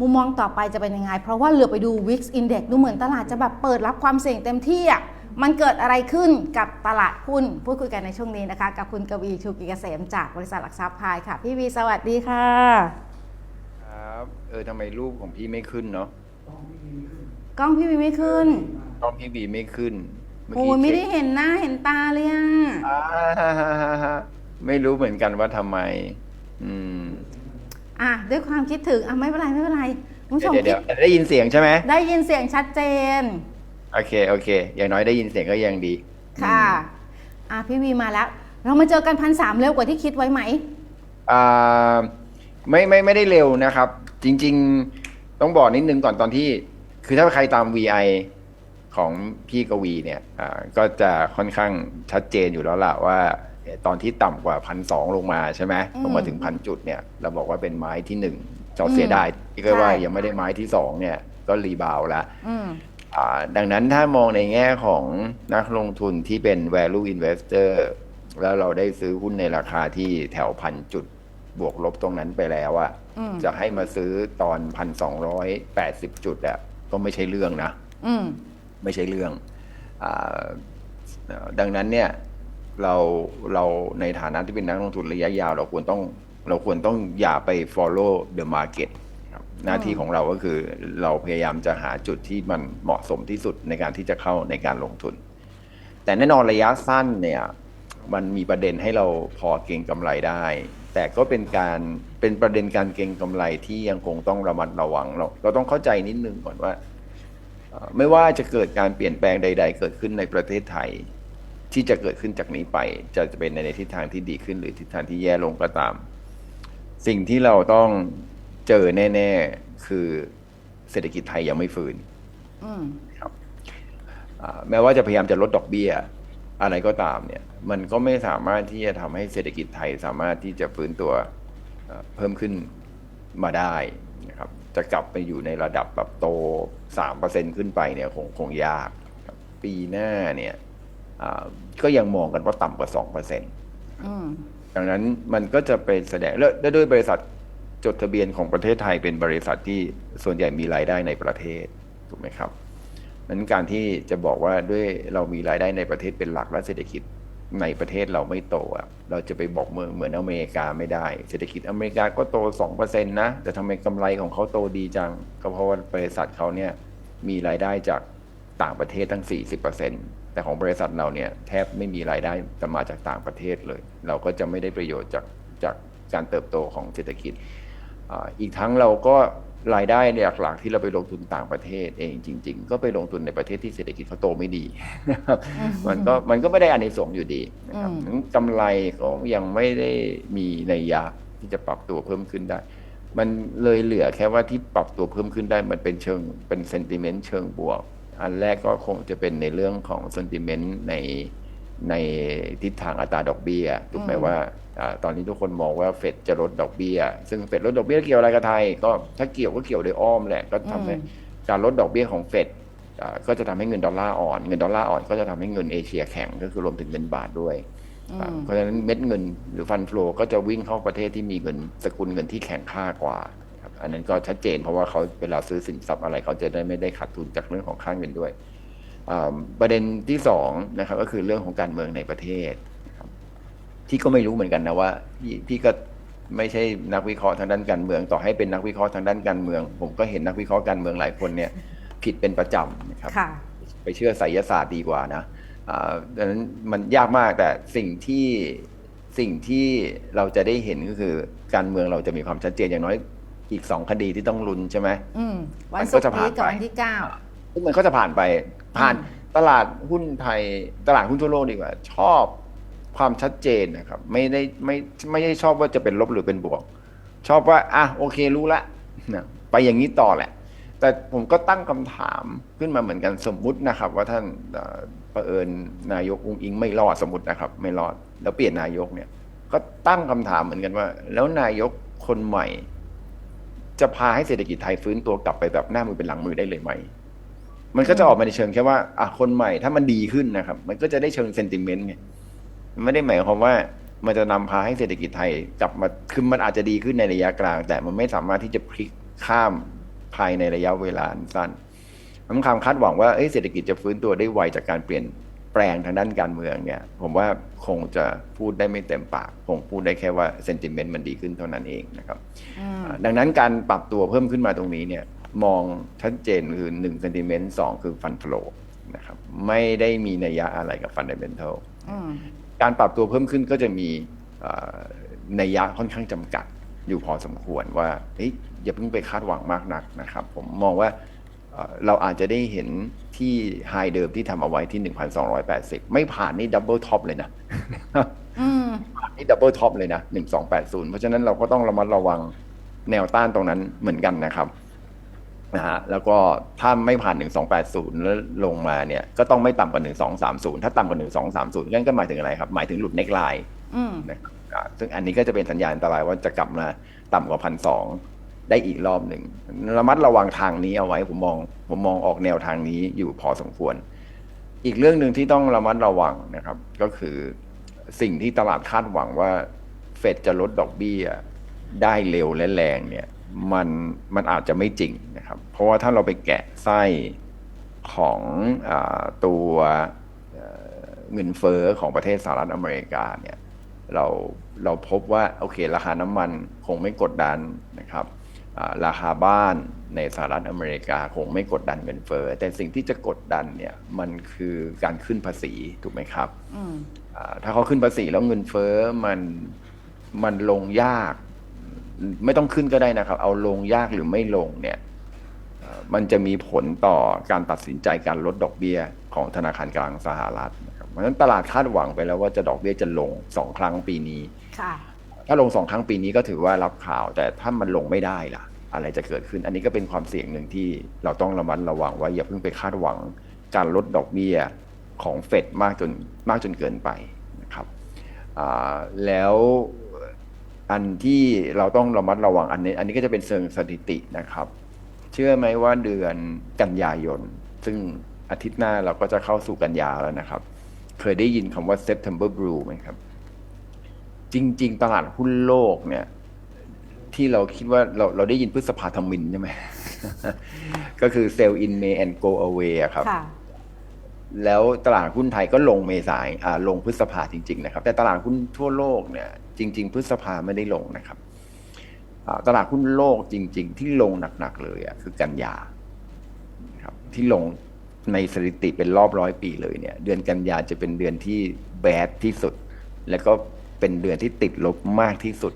มุมมองต่อไปจะเป็นยังไง เพราะว่าเหลือไปดู Wix Index ดูเหมือนตลาดจะแบบเปิดรับความเสี่ยงเต็มที่อะมันเกิดอะไรขึ้นกับตลาดหุ้นพูดคุยกันในช่วงนี้นะคะ กับคุณกวีชูกิเกษมจากบริษัทหลักทรัพย์พายค่ะ พี่วีสวัสดีค่ะ ครับเออทำไมรูปของพี่ไม่ขึ้นเนาะกล้องพี่วีไม่ขึ้นกล้องพี่บีไม่ขึ้นเมื่โอ้ยไม่ได้เช็คเห็นหน้าเห็นตาเลยอะอ่าไม่รู้เหมือนกันว่าทำไม อืม อะด้วยความคิดถึงอะไม่เป็นไรไม่เป็นไรคุณผู้ชมเดี๋ยวคิเดี๋ดยวได้ยินเสียงใช่ไหมได้ยินเสียงชัดเจน โอเคโอเค อย่างน้อยได้ยินเสียงก็ยังดี ค่ะ อะพี่วีมาแล้ว เรามาเจอกันพันสามเร็วกว่าที่คิดไว้ไหมอ่าไม่ไม่ไม่ได้เร็วนะครับ จริง ๆต้องบอกนิดนึงก่อนตอนที่ คือถ้าใครตาม VI ของพี่กวีเนี่ยอ่าก็จะค่อนข้างชัดเจนอยู่แล้วล่ะว่า ตอนที่ต่ำกว่าพันสองลงมาใช่ไหมอืมลงมาถึงพันจุดเนี่ยเราบอกว่าเป็นไม้ที่หนึ่งจอเสียดายที่ก็ว่าใช่ยังไม่ได้ไม้ที่สองเนี่ยก็รีบาวด์แล้วอืมอ่าดังนั้นถ้ามองในแง่ของนักลงทุนที่เป็น value investor แล้วเราได้ซื้อหุ้นในราคาที่แถวพันจุดบวกลบตรงนั้นไปแล้วอะอืมจะให้มาซื้อตอนพันสองร้อยแปดสิบจุดอะก็ไม่ใช่เรื่องนะอืมไม่ใช่เรื่องอาเอ่อดังนั้นเนี่ย เราเราในฐานะที่เป็นนักลงทุนระยะยาว เราควรต้องเราควรต้องอย่าไป follow the market ครับหน้าที่ของเราก็คือเราพยายามจะหาจุดที่มันเหมาะสมที่สุดในการที่จะเข้าในการลงทุน แต่แน่นอนระยะสั้นเนี่ยมันมีประเด็นให้เราพอเก็งกำไรได้ แต่ก็เป็นการเป็นประเด็นการเก็งกำไรที่ยังคงต้องระมัดระวังเราเราต้องเข้าใจนิดนึงก่อนว่าเอ่อไม่ว่าจะเกิดการเปลี่ยนแปลงใด ๆ เกิดขึ้นในประเทศไทย ที่จะเกิดขึ้นจากนี้ไป จะจะเป็นในทิศทางที่ดีขึ้นหรือทิศทางที่แย่ลงก็ตาม สิ่งที่เราต้องเจอแน่ ๆ คือเศรษฐกิจไทยยังไม่ฟื้นอืมอ่าแม้ว่าจะพยายามจะลดดอกเบี้ย อะไรก็ตามเนี่ย มันก็ไม่สามารถที่จะทำให้เศรษฐกิจไทยสามารถที่จะฟื้นตัวเอ่อเพิ่มขึ้นมาได้นะครับ จะกลับไปอยู่ในระดับแบบโตสามเปอร์เซ็นขึ้นไปเนี่ยคงคงยากครับปีหน้าเนี่ยอ่า ก็ยังมองกันว่าต่ำกว่าสองเปอร์เซ็นต์อืมดังนั้นมันก็จะไปแสดงและและด้วยบริษัทจดทะเบียนของประเทศไทยเป็นบริษัทที่ส่วนใหญ่มีรายได้ในประเทศถูกไหมครับนั้นการที่จะบอกว่าด้วยเรามีรายได้ในประเทศเป็นหลักและเศรษฐกิจในประเทศเราไม่โตอะเราจะไปบอกเมืองเหมือนอเมริกาไม่ได้ เศรษฐกิจอเมริกาก็โต2%นะแต่ทำไมกำไรของเขาโตดีจัง ก็เพราะว่าบริษัทเขาเนี่ยมีรายได้จาก ต่างประเทศตั้ง 40%แต่ของบริษัทเราเนี่ยแทบไม่มีรายได้จะมาจากต่างประเทศเลย เราก็จะไม่ได้ประโยชน์จากจากการเติบโตของเศรษฐกิจอ่าอีกทั้งเราก็รายได้หลักๆที่เราไปลงทุนต่างประเทศเองจริง ๆ ก็ไปลงทุนในประเทศที่เศรษฐกิจเขาโตไม่ดีนะครับอืมมันก็มันก็ไม่ได้อานิสงส์อยู่ดีนะครับอืมงั้นกำไรก็ยังไม่ได้มีในยยะที่จะปรับตัวเพิ่มขึ้นได้ มันเลยเหลือแค่ว่าที่ปรับตัวเพิ่มขึ้นได้มันเป็นเชิงเป็นเซนติเมนต์เชิงบวก อันแรกก็คงจะเป็นในเรื่องของเซนติเมนต์ในในทิศทางอัตราดอกเบี้ยถูกไหมอืมว่าอาตอนนี้ทุกคนมองว่าเฟดจะลดดอกเบี้ย ซึ่งเฟดลดดอกเบี้ยเกี่ยวอะไรกับไทย ก็ถ้าเกี่ยวก็เกี่ยวโดยอ้อมแหละก็ทำให้อืมการลดดอกเบี้ยของเฟดอ่าก็จะทำให้เงินดอลลาร์อ่อน เงินดอลลาร์อ่อนก็จะทำให้เงินเอเชียแข็งก็คือรวมถึงเงินบาทด้วยอือ่ามเพราะฉะนั้นเม็ดเงินหรือฟันฟลอก็จะวิ่งเข้าประเทศที่มีเงินสกุลเงินที่แข็งค่ากว่าครับ อันนั้นก็ชัดเจนเพราะว่าเขาเวลาซื้อสินทรัพย์อะไรเขาจะได้ไม่ได้ขาดทุนจากเรื่องของค่าเงินด้วยอ่าประเด็นที่สองนะครับก็คือเรื่องของการเมืองในประเทศนะครับที่ก็ไม่รู้เหมือนกันนะว่าพี่พี่ก็ไม่ใช่นักวิเคราะห์ทางด้านการเมือง ต่อให้เป็นนักวิเคราะห์ทางด้านการเมือง ผมก็เห็นนักวิเคราะห์การเมืองหลายคนเนี่ยผิดเป็นประจำนะครับค่ะไปเชื่อไสยศาสตร์ดีกว่านะอ่าดังนั้นมันยากมากแต่สิ่งที่สิ่งที่เราจะได้เห็นก็คือการเมืองเราจะมีความชัดเจนอย่างน้อย อีกสองคดีที่ต้องลุ้นใช่ไหม อืมวันมันศุก็กร์จะผ่านี้นกับไปวันที่เก้าซึ่งมันก็จะผ่านไป ผ่านอืมตลาดหุ้นไทย ตลาดหุ้นทั่วโลกดีกว่า ชอบความชัดเจนนะครับ ไม่ได้ไม่ไม่ได้ชอบว่าจะเป็นลบหรือเป็นบวก ชอบว่าอะโอเครู้ละนะไปอย่างนี้ต่อแหละ แต่ผมก็ตั้งคำถามขึ้นมาเหมือนกันสมมุตินะครับ ว่าท่านเอ่อประเผอิญนายกอุ้งอิงไม่รอดสมมตินะครับ ไม่รอดแล้วเปลี่ยนนายกเนี่ย ก็ตั้งคำถามเหมือนกันว่า แล้วนายกคนใหม่ จะพาให้เศรษฐกิจไทยฟื้นตัวกลับไปแบบหน้ามือเป็นหลังมือได้เลยไหม มันก็จะออกมาในเชิงแค่ว่าอะคนใหม่ถ้ามันดีขึ้นนะครับ มันก็จะได้เชิงเซนติเมนต์ไงไม่ได้หมายความว่ามันจะนำพาให้เศรษฐกิจไทยกลับมาคือมันอาจจะดีขึ้นในระยะกลาง แต่มันไม่สามารถที่จะพลิกข้ามภายในระยะเวลาสั้นความคาดหวังว่าเศรษฐกิจจะฟื้นตัวได้ไวจากการเปลี่ยน แปลงทางด้านการเมืองเนี่ยผมว่าคงจะพูดได้ไม่เต็มปากคงพูดได้แค่ว่าเซนติเมนต์มันดีขึ้นเท่านั้นเองนะครับอืมอ่าดังนั้นการปรับตัวเพิ่มขึ้นมาตรงนี้เนี่ยมองชัดเจนคือ1เซนติเมนต์2คือฟันฟลนะครับไม่ได้มีนัยยะอะไรกับฟันเดเมนทัลอืมการปรับตัวเพิ่มขึ้นก็จะมีเอ่อนัยยะค่อนข้างจำกัดอยู่พอสมควรว่าเฮ้ยอย่าเพิ่งไปคาดหวังมากนักนะครับ ผมมองว่า เอ่อเราอาจจะได้เห็นที่ไฮเดิมที่ทำเอาไว้ที่ 1,280 ไม่ผ่านนี่ดับเบิลท็อปเลยนะอืมนี่ดับเบิลท็อปเลยนะ 1280 เพราะฉะนั้นเราก็ต้องระมัดระวังแนวต้านตรงนั้นเหมือนกันนะครับนะฮะแล้วก็ถ้าไม่ผ่าน 1280 แล้วลงมาเนี่ย ก็ต้องไม่ต่ำกว่า 1230 ถ้าต่ำกว่า 1230 นั่นก็หมายถึงอะไรครับ หมายถึงหลุดเน็กไลน์อืมนะครับอ่าซึ่งอันนี้ก็จะเป็นสัญญาณอันตรายว่าจะกลับมาต่ำกว่าพันสอง ได้อีกรอบหนึ่งระมัดระวังทางนี้เอาไว้ผมมองผมมองออกแนวทางนี้อยู่พอสมควร อีกเรื่องหนึ่งที่ต้องระมัดระวังนะครับ ก็คือสิ่งที่ตลาดคาดหวังว่า เฟดจะลดดอกเบี้ยได้เร็วและแรงเนี่ย มันมันอาจจะไม่จริงนะครับ เพราะว่าถ้าเราไปแกะไส้ของอตัวเงินเฟ้อของประเทศสหรัฐอเมริกาเนี่ยเราเราพบว่าโอเค ราคาน้ำมันคงไม่กดดันนะครับ ราคาบ้านในสหรัฐอเมริกาคงไม่กดดันเงินเฟ้อแต่สิ่งที่จะกดดันเนี่ยมันคือการขึ้นภาษีถูกไหมครับอืมอ่าถ้าเขาขึ้นภาษีแล้วเงินเฟ้อมันมันลงยาก ไม่ต้องขึ้นก็ได้นะครับ เอาลงยากหรือไม่ลงเนี่ยเอ่อมันจะมีผลต่อการตัดสินใจการลดดอกเบี้ยของธนาคารกลางสหรัฐนะครับเพราะฉะนั้นตลาดคาดหวังไปแล้วว่าจะดอกเบี้ยจะลงสองครั้งปีนี้ค่ะถ้าลงสองครั้งปีนี้ก็ถือว่ารับข่าว แต่ถ้ามันลงไม่ได้ล่ะ อะไรจะเกิดขึ้น อันนี้ก็เป็นความเสี่ยงหนึ่งที่เราต้องระมัดระวังไว่าอย่าเพิ่งไปคาดหวัง การลดดอกเบี้ยของเฟดมากจนมากจนเกินไปนะครับแล้วอันที่เราต้องระมัดระวังอันนี้ อันนี้ก็จะเป็นเชิงสถิตินะครับ เชื่อไหมว่าเดือนกันยายน ซึ่งอาทิตย์หน้าเราก็จะเข้าสู่กันยาแล้วนะครับ เคยได้ยินคำว่า September Blue ไหมครับ จริง ๆ ตลาดหุ้นโลกเนี่ย ที่เราคิดว่าเราเราได้ยินพฤษภาธมินใช่ไหม ก็คือ sell in May and go away อะครับค่ะแล้วตลาดหุ้นไทยก็ลงเมษายนอ่าลงพฤษภาจริง ๆ นะครับ แต่ตลาดหุ้นทั่วโลกเนี่ยจริง ๆ พฤษภาไม่ได้ลงนะครับอ่าตลาดหุ้นโลกจริง ๆ ที่ลงหนัก ๆ เลยอะคือกันยานะครับ ที่ลงในสถิติเป็นรอบร้อยปีเลยเนี่ย เดือนกันยาจะเป็นเดือนที่แบดที่สุด แล้วก็เป็นเดือนที่ติดลบมากที่สุด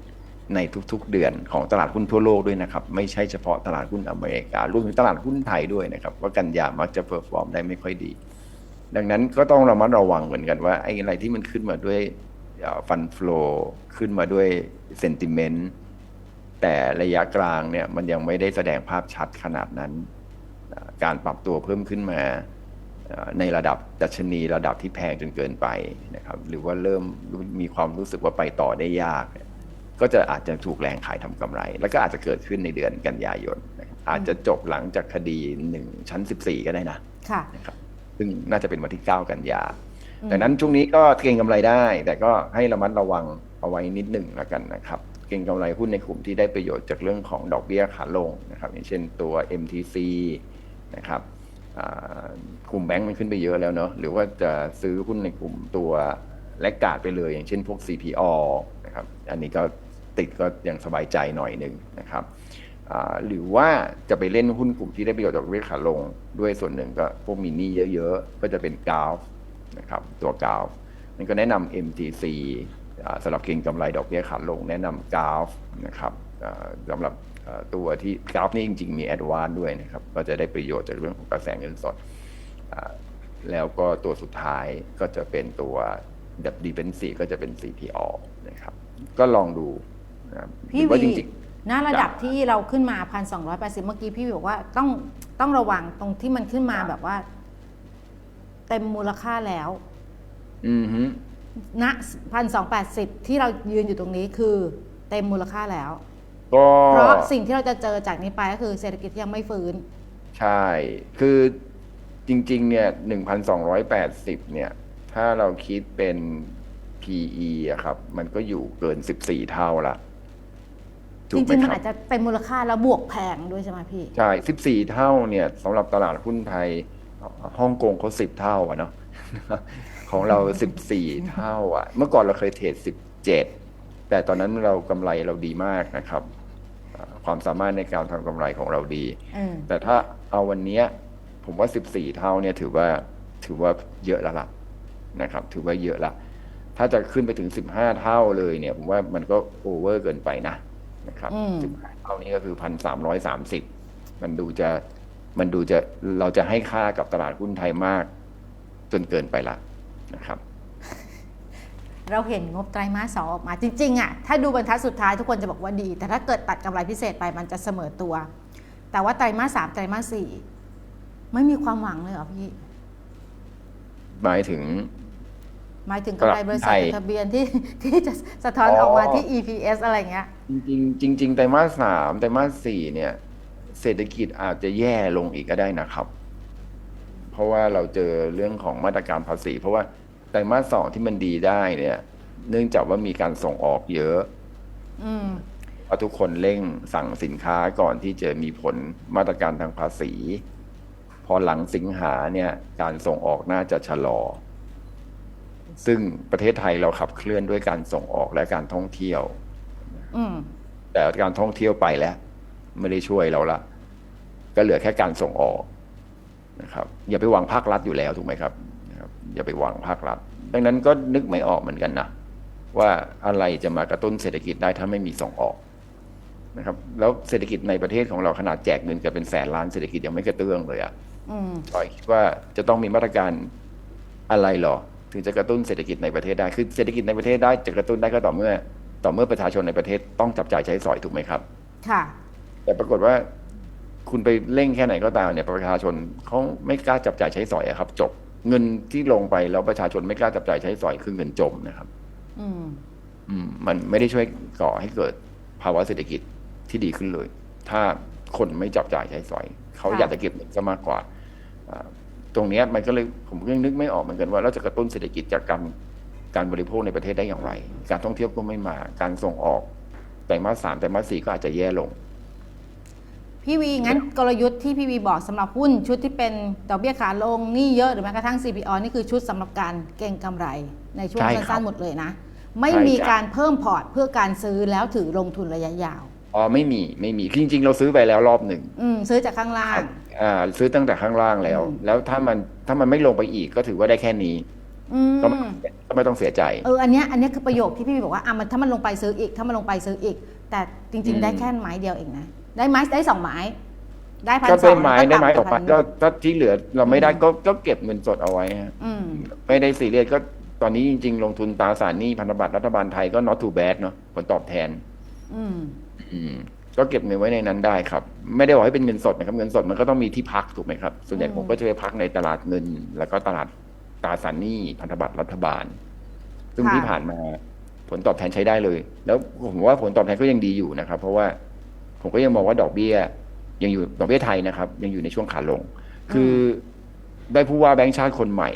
ในทุกๆเดือนของตลาดหุ้นทั่วโลกด้วยนะครับ ไม่ใช่เฉพาะตลาดหุ้นอเมริการวมถึงตลาดหุ้นไทยด้วยนะครับ ว่ากันยามักจะเพอร์ฟอร์มได้ไม่ค่อยดี ดังนั้นก็ต้องระมัดระวังเหมือนกันว่าไอ้อะไรที่มันขึ้นมาด้วยฟันฟลอขึ้นมาด้วยเซนติเมนต์แต่ระยะกลางเนี่ยมันยังไม่ได้แสดงภาพชัดขนาดนั้น การปรับตัวเพิ่มขึ้นมาในระดับดัชนีระดับที่แพงจนเกินไปนะครับ หรือว่าเริ่มมีความรู้สึกว่าไปต่อได้ยาก ก็จะอาจจะถูกแรงขายทำกำไร แล้วก็อาจจะเกิดขึ้นในเดือนกันยายนนะครับอาจจะจบหลังจากคดีหนึ่งชั้น 14 ก็ได้นะค่ะนะครับซึ่งน่าจะเป็นวันที่ 9 กันยาอืมดังนั้นช่วงนี้ก็เก็งกำไรได้ แต่ก็ให้ระมัดระวังเอาไว้นิดหนึ่งแล้วกันนะครับ เก็งกำไรหุ้นในกลุ่มที่ได้ประโยชน์จากเรื่องของดอกเบี้ยขาลงนะครับ อย่างเช่นตัว MTC นะครับอ่ากลุ่มแบงก์มันขึ้นไปเยอะแล้วเนาะหรือว่าจะซื้อหุ้นในกลุ่มตัวแลกกาดไปเลย อย่างเช่นพวก CPO นะครับ อันนี้ก็ ติดก็ยังสบายใจหน่อยหนึ่งนะครับหรือว่าจะไปเล่นหุ้นกลุ่มที่ได้ประโยชน์จากเบี้ยขาลง ด้วยส่วนหนึ่งก็พวกมินี่เยอะๆ ก็จะเป็นกาฟนะครับตัวกาฟนั่นก็แนะนำ MTC สำหรับเก็งกำไรดอกเบี้ยขาลง แนะนำกาฟนะครับสำหรับตัวที่กราฟนี่จริงๆ มีแอดวานด้วยนะครับ ก็จะได้ประโยชน์จากเรื่องของกระแสเงินสด แล้วก็ตัวสุดท้ายก็จะเป็นตัวแบบดีเ e นซีก็จะเป็น CPO นะครับ ก็ลองดู พี่หรือว่าวีจริงๆหน้าระดับที่เราขึ้นมาพันสองร้อยแปดสิบเมื่อกี้พี่บอกว่าต้องต้องระวังตรงที่มันขึ้นมาแบบว่า เต็มมูลค่าแล้ว อือฮึณพันสองแปดสิบที่เรายืนอยู่ตรงนี้คือเต็มมูลค่าแล้วก็เพราะสิ่งที่เราจะเจอจากนี้ไปก็คือเศรษฐกิจยังไม่ฟื้น ใช่ คือจริง ๆ เนี่ยหนึ่งพันสองร้อยแปดสิบเนี่ย ถ้าเราคิดเป็น PE อะครับ มันก็อยู่เกินสิบสี่เท่าละ ถูจกไหมริงๆมันครัอาบจจะเป็นมูลค่าแล้วบวกแพงด้วยใช่ไหมพี่ ใช่14 เท่าเนี่ยสำหรับตลาดหุ้นไทยฮ่องกงเขา10 เท่าอะเนาะ ของเรา 14 เท่าอะเมื่อก่อนเราเคยเทรด17 แต่ตอนนั้นเรากำไรเราดีมากนะครับอ่าความสามารถในการทำกำไรของเราดี อืมแต่ถ้าเอาวันเนี้ยผมว่า 14 เท่าเนี่ยถือว่าถือว่าเยอะแล้วล่ะนะครับ ถือว่าเยอะละถ้าจะขึ้นไปถึง 15 เท่าเลยเนี่ย ผมว่ามันก็โอเวอร์เกินไปนะ นะครับอืม15เท่านี้ก็คือพันสามร้อยสามสิบมันดูจะมันดูจะเราจะให้ค่ากับตลาดหุ้นไทยมาก จนเกินไปละนะครับ เราเห็นงบไตรมาสสองออกมาจริงๆอะถ้าดูบรรทัดสุดท้ายทุกคนจะบอกว่าดี แต่ถ้าเกิดตัดกำไรพิเศษไปมันจะเสมอตัว แต่ว่าไตรมาสสามไตรมาสสี่ไม่มีความหวังเลยเหรอพี่ หมายถึง หมายถึงกำไรบริษัทไทยจดทะเบียนที่ที่จะสะท้อนอ๋อออกมาที่ EPS อะไรเงี้ย จริงๆจริงๆไตรมาสสามไตรมาสสี่เนี่ย เศรษฐกิจอาจจะแย่ลงอีกก็ได้นะครับ เพราะว่าเราเจอเรื่องของมาตรการภาษี เพราะว่าไตรมาสสองที่มันดีได้เนี่ย เนื่องจากว่ามีการส่งออกเยอะอืมเพราะทุกคนเร่งสั่งสินค้าก่อนที่จะมีผลมาตรการทางภาษี พอหลังสิงหาเนี่ย การส่งออกน่าจะชะลอ ซึ่งประเทศไทยเราขับเคลื่อนด้วยการส่งออกและการท่องเที่ยวอืมแต่การท่องเที่ยวไปแล้ว ไม่ได้ช่วยเราละก็เหลือแค่การส่งออกนะครับ อย่าไปหวังภาครัฐอยู่แล้วถูกไหมครับนะครับ อย่าไปหวังภาครัฐ ดังนั้นก็นึกไม่ออกเหมือนกันนะว่าอะไรจะมากระตุ้นเศรษฐกิจได้ถ้าไม่มีส่งออกนะครับ แล้วเศรษฐกิจในประเทศของเราขนาดแจกเงินกันเป็นแสนล้านเศรษฐกิจยังไม่กระเตื้องเลยอะอืมจอยคิดว่าจะต้องมีมาตรการอะไรหรอ ถึงจะกระตุ้นเศรษฐกิจในประเทศได้คือเศรษฐกิจในประเทศได้จะกระตุ้นได้ก็ต่อเมื่อ ต่อเมื่อประชาชนในประเทศต้องจับจ่ายใช้สอยถูกไหมครับ ค่ะ แต่ปรากฏว่าคุณไปเร่งแค่ไหนก็ตามเนี่ยประชาชนเขาไม่กล้าจับจ่ายใช้สอยอะครับ จบเงินที่ลงไปแล้วประชาชนไม่กล้าจับจ่ายใช้สอยคือเงินจมนะครับ อืม อืม มันไม่ได้ช่วยก่อให้เกิดภาวะเศรษฐกิจที่ดีขึ้นเลย ถ้าคนไม่จับจ่ายใช้สอย เขาค่ะอยากจะเก็บเงินซะมากกว่าอ่า ตรงเนี้ยมันก็เลยผมก็ยังนึกไม่ออกเหมือนกันว่าเราจะกระตุ้นเศรษฐกิจจากการการบริโภคในประเทศได้อย่างไร การท่องเที่ยวก็ไม่มา การส่งออกไตรมาสสามไตรมาสสี่ก็อาจจะแย่ลง พี่วีงั้นกลยุทธ์ที่พี่วีบอกสำหรับหุ้นชุดที่เป็นดอกเบี้ยขาลงหนี่เยอะหรือแม้กระทั่ง CPO นี่คือชุดสำหรับการเก็งกำไร ในช่วงใช่ครับสั้นๆหมดเลยนะ ไม่ใช่มีจ้ะการเพิ่มพอร์ตเพื่อการซื้อแล้วถือลงทุนระยะยาวอ๋อไม่มีไม่มีจริงๆ เราซื้อไปแล้วรอบหนึ่งอืมซื้อจากข้างล่าง อ่าซื้อตั้งแต่ข้างล่างแล้วอืมแล้วถ้ามันถ้ามันไม่ลงไปอีกก็ถือว่าได้แค่นี้อืมก็ไม่ก็ไม่ต้องเสียใจ เอออันเนี้ยอันเนี้ยคือประโยคที่พี่วีบอกว่าอะมันถ้ามันลงไปซื้ออีก ถ้ามันลงไปซื้ออีก แต่จริง อืมๆได้แค่ไม้เดียวเองนะได้ไม้ได้สองไม้ ได้พันก็สอได้งไม้ได้ไม้ออกไปก็ถ้าที่เหลือเราไม่ได้ก็ก็เก็บเงินสดเอาไว้ฮะอืม ไม่ได้ซีเรียสก็ตอนนี้จริง ๆ ลงทุนตราสารหนี้พันธบัตรรัฐบาลไทยก็ not too bad เนาะผลตอบแทน อืม อืม ก็เก็บเงินไว้ในนั้นได้ครับ ไม่ได้บอกให้เป็นเงินสดนะครับ เงินสดมันก็ต้องมีที่พักถูกไหมครับ ส่วนใหญ่อืมผมก็จะไปพักในตลาดเงิน แล้วก็ตลาดตราสารหนี้พันธบัตรรัฐบาล ซึ่งที่ผ่านมาผลตอบแทนใช้ได้เลย แล้วผมว่าผลตอบแทนก็ยังดีอยู่นะครับ เพราะว่าผมก็ยังมองว่าดอกเบี้ย ยังอยู่ดอกเบี้ยไทยนะครับ ยังอยู่ในช่วงขาลง คือได้ผู้ว่าแบงค์ชาติคนใหม่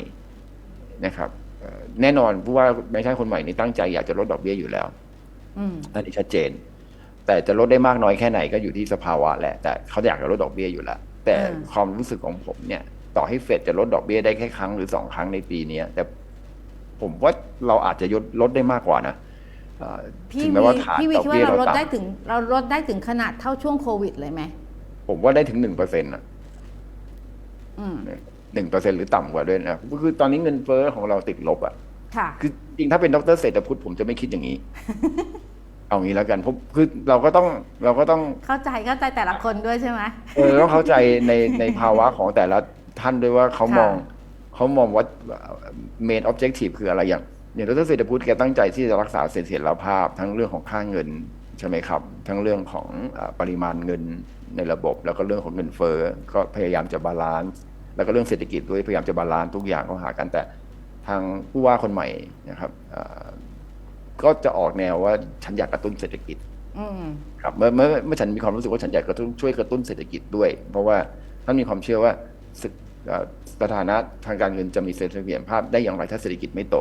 นะครับเอ่อแน่นอนผู้ว่าแบงค์ชาติคนใหม่นี่ตั้งใจอยากจะลดดอกเบี้ยอยู่แล้วอืมอันนี้ชัดเจน แต่จะลดได้มากน้อยแค่ไหนก็อยู่ที่สภาวะแหละ แต่เขาอยากจะลดดอกเบี้ยอยู่แล้ว แต่อืมความรู้สึกของผมเนี่ย ต่อให้เฟดจะลดดอกเบี้ยได้แค่ครั้งหรือสองครั้งในปีเนี้ยแต่ผมว่าเราอาจจะยดลดได้มากกว่านะเอ่อพี่ถึงวีแม้ว่าฐานพี่วีดอกคิดเบี้ยว่าเราเราลดได้ต่ำถึง เราลดได้ถึงขนาดเท่าช่วงโควิดเลยไหมผมว่าได้ถึงหนึ่งเปอร์เซ็นต์ะอืมหนึ่งเปอร์เซ็นหรือต่ำกว่าด้วยนะคือตอนนี้เงินเฟ้อของเราติดลบอะ ค่ะ คือจริงถ้าเป็นดรเศรษฐพุทธผมจะไม่คิดอย่างนี้ เอางี้แล้วกันเพราะคือเราก็ต้องเราก็ต้องเข้าใจเข้าใจแต่ละคนด้วยใช่ไหมเออต้องเข้าใจในในภาวะของแต่ละท่านด้วยว่าเขามองค่ะเขามองว่า main objective คืออะไรอย่างอย่างดรเศรษฐพุทธแกตั้งใจที่จะรักษาเสถียรภาพ ทั้งเรื่องของค่าเงินใช่ไหมครับ ทั้งเรื่องของอาปริมาณเงินในระบบ แล้วก็เรื่องของเงินเฟ้อก็พยายามจะบาลานซ์แล้วก็เรื่องเศรษฐกิจด้วยพยายามจะบาลานซ์ทุกอย่างเข้าหากันแต่ทางผู้ว่าคนใหม่นะครับอ่า ก็จะออกแนวว่าฉันอยากกระตุ้นเศรษฐกิจอืมครับเมื่อเมื่อเมื่อฉันมีความรู้สึกว่าฉันอยากกระตุ้นช่วยกระตุ้นเศรษฐกิจด้วย เพราะว่าท่านมีความเชื่อว่าสเอ่อสถานะทางการเงินจะมีเสถียรภาพได้อย่างไรถ้าเศรษฐกิจไม่โต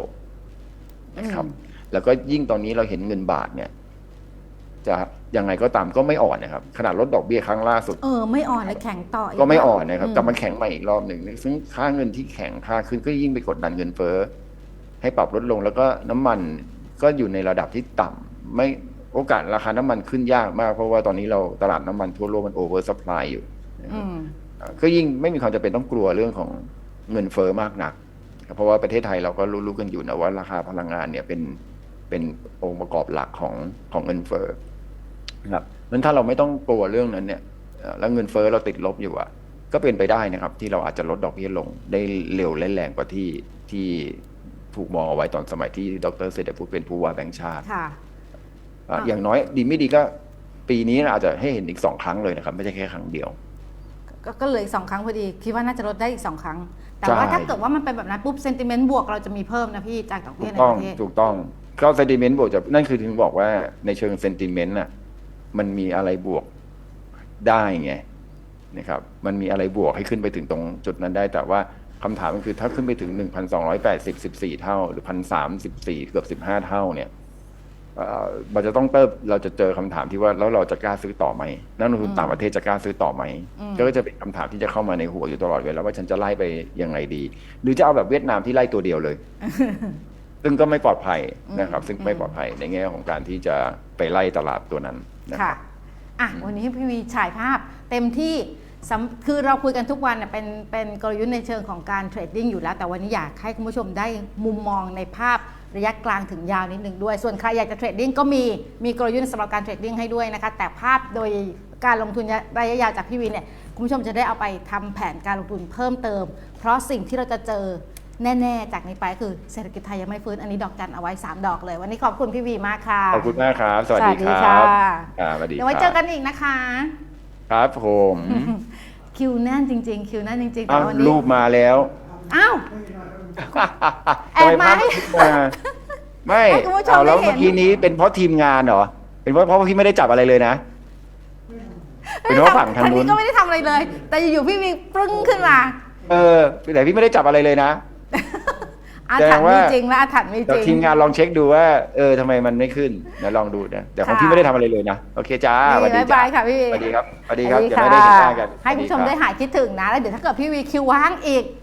นะครับอืมแล้วก็ยิ่งตอนนี้เราเห็นเงินบาทเนี่ยจจะยังไงก็ตามก็ไม่อ่อนนะครับ ขนาดลดดอกเบี้ยครั้งล่าสุด เออไม่อ่อนเลยแข็งต่ออีก็ไม่อ่อนนะครับมกลับมาแข็งใหม่อีกรอบหนึ่งซึ่งค่าเงินที่แข็งค่าขึ้นก็ยิ่งไปกดดันเงินเฟ้อให้ปรับลดลงแล้วก็น้ำมัน ก็อยู่ในระดับที่ต่ำไม่โอกาสราคาน้ำมันขึ้นยากมาก เพราะว่าตอนนี้เราตลาดน้ำมันทั่วโลกมันโอเวอร์ซัพพลายอยู่นะครับอืมอ่าก็ยิ่งไม่มีความจำเป็นต้องกลัวเรื่องของเงินเฟ้อมากนักครับเพราะว่าประเทศไทยเราก็รู้ๆกันอยู่นะว่าราคาพลังงานเนี่ยเป็นเป็นองค์ประกอบหลักของของเงินเฟ้อนะครับนั้นถ้าเราไม่ต้องกลัวเรื่องนั้นเนี่ยเอ่อแล้วเงินเฟ้อเราติดลบอยู่อะก็เป็นไปได้นะครับ ที่เราอาจจะลดดอกเบี้ยลงได้เร็วและแรงกว่าที่ที่ ถูกมองเอาไว้ตอนสมัยที่ดรเศรษฐพุทธเป็นผู้ว่าแบงก์ชาติค่ะอะ อะอย่างน้อยดีไม่ดีก็ปีนี้เราอาจจะให้เห็นอีกสองครั้งเลยนะครับ ไม่ใช่แค่ครั้งเดียว ก็ก็เหลยสองครั้งพอดี คิดว่าน่าจะลดได้อีกสองครั้ง แต่ใช่ว่าถ้าเกิดว่ามันเป็นแบบนั้นปุ๊บเซนติเมนต์บวกเราจะมีเพิ่มนะพี่จากดอกถูเบี้ยกในต้องประเทศ ถูกต้องก็เซนติเมนต์บวกจะนั่นคือถึงบอกว่าในเชิงเซนติเมนต์น่ะมันมีอะไรบวกได้ไงนะครับ มันมีอะไรบวกให้ขึ้นไปถึงตรงจุดนั้นได้แต่ว่า คำถามมันคือถ้าขึ้นไปถึง 1,280 14 เท่า หรือ 1,314 เกือบ 15 เท่าเนี่ยเอ่อมันจะต้องเติบเราจะเจอคำถามที่ว่าแล้วเราจะกล้าซื้อต่อไหมนักลงทุนต่างประเทศจะกล้าซื้อต่อไหมอืมก็จะเป็นคำถามที่จะเข้ามาในหัวอยู่ตลอดเวลาว่าฉันจะไล่ไปยังไงดี หรือจะเอาแบบเวียดนามที่ไล่ตัวเดียวเลย ซึ่งก็ไม่ปลอดภัยนะครับ ซึ่งไม่ปลอดภัยในแง่ของการที่จะไปไล่ตลาดตัวนั้นนะคค่ะรับอะวันนี้พี่วีฉายภาพเต็มที่สำ คือเราคุยกันทุกวันเนี่ยเป็นเป็นกลยุทธ์ในเชิงของการเทรดดิ้งอยู่แล้ว แต่วันนี้อยากให้คุณผู้ชมได้มุมมองในภาพระยะกลางถึงยาวนิดนึงด้วย ส่วนใครอยากจะเทรดดิ้งก็มีมีกลยุทธ์สำหรับการเทรดดิ้งให้ด้วยนะคะ แต่ภาพโดยการลงทุนระยะยาวจากพี่วีเนี่ยคุณผู้ชมจะได้เอาไปทำแผนการลงทุนเพิ่มเติม เพราะสิ่งที่เราจะเจอแน่ๆ จากนี้ไปคือเศรษฐกิจไทยยังไม่ฟื้น อันนี้ดอกจันเอาไว้สามดอกเลย วันนี้ขอบคุณพี่วีมากค่ะ ขอบคุณมากครับ สวัสดีคสวัสดีรัค่ะบอ่าสวัสดีเดี๋ยวไว้คเจรัอบกันอีกนะคะ ครับผมคิวแน่นจริง ๆ คิวแน่นจริงๆแต่อ้าววันนี้รูปมาแล้วอ้าว แอบทำไมาให้ภพมาไม่ให้คุณผู้ชมเอาแล้วได้เห็น เมื่อกี้นี้เป็นเพราะทีมงานเหรอ เป็นเพราะเพราะพี่ไม่ได้จับอะไรเลยนะ เป็นเพราะฝั่งทางนู้น ก็ไม่ได้ทำอะไรเลย แต่อยู่ๆพี่วีปรึ้งขึ้นมา เออแต่พี่ไม่ได้จับอะไรเลยนะ อาแสดถรรงพ์ว่ามีจริงและอาถรรพ์มีจเดี๋ยวริง ทีมงานลองเช็คดูว่าเออทำไมมันไม่ขึ้นนะลองดูนะแต่ของค่ะ พี่ไม่ได้ทำอะไรเลยนะโอเคจ้าสวัสดีบ๊ายจ้าบายค่ะพี่วีสวัสดีครับสวัสดีครับสวัสเดี๋ยวไม่ได้เห็นหน้ากัน ให้คุณผู้ชมได้หายคิดถึงนะ แล้วเดี๋ยวถ้าเกิดพี่วีคิวว่างอีก